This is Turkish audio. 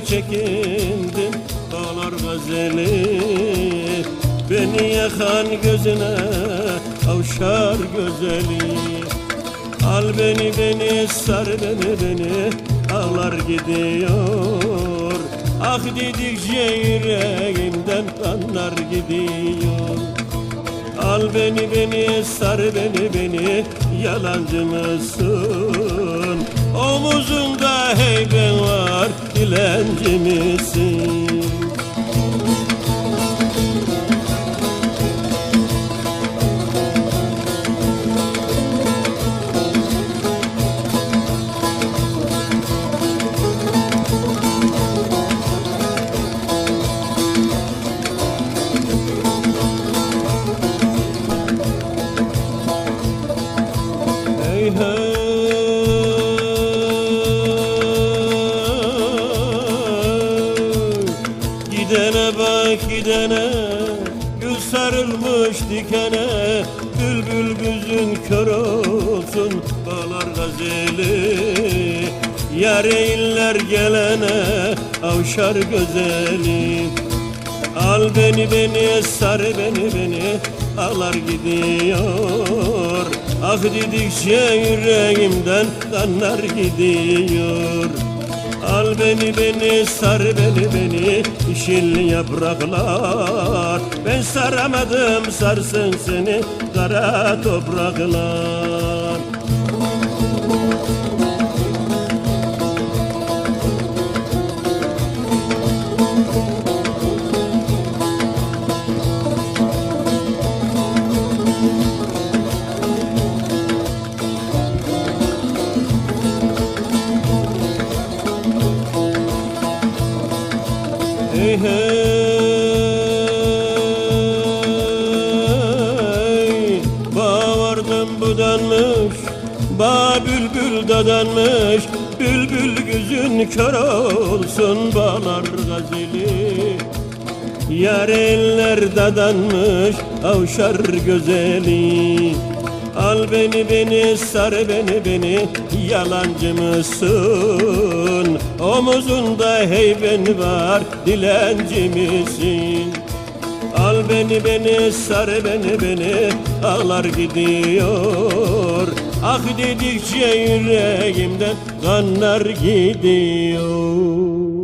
çekindim Bağlar gazeli. Beni yakan gözüne Avşar gözeli. Al beni beni sar beni beni Ağlar gidiyor. Ah dedikçe yüreğimden kanlar gidiyor. Al beni beni sar beni beni Yalancı mısın? Var Misin Hey hey Gidene Gül sarılmış dikene Bülbül gözün kör olsun Bağlar gazeli. Yar iller gelene Avşar gözeli. Al beni beni sar beni beni Ağlar gidiyor. Ah dedikçe yüreğimden kanlar gidiyor Al beni beni sar beni beni Yeşil yapraklar. Ben saramadım sarsın seni Kara topraklar Hey hey Bağ vardım budanmış Bağ bülbül dadanmış Bülbül gözün kör olsun Bağlar gazeli Yar eller dadanmış Avşar gözeli. Al beni beni sar beni beni Yalancı mısın Omuzunda heyben var Dilenci misin? Al beni beni sar beni beni Ağlar gidiyor. Ah dedikçe yüreğimden Kanlar gidiyor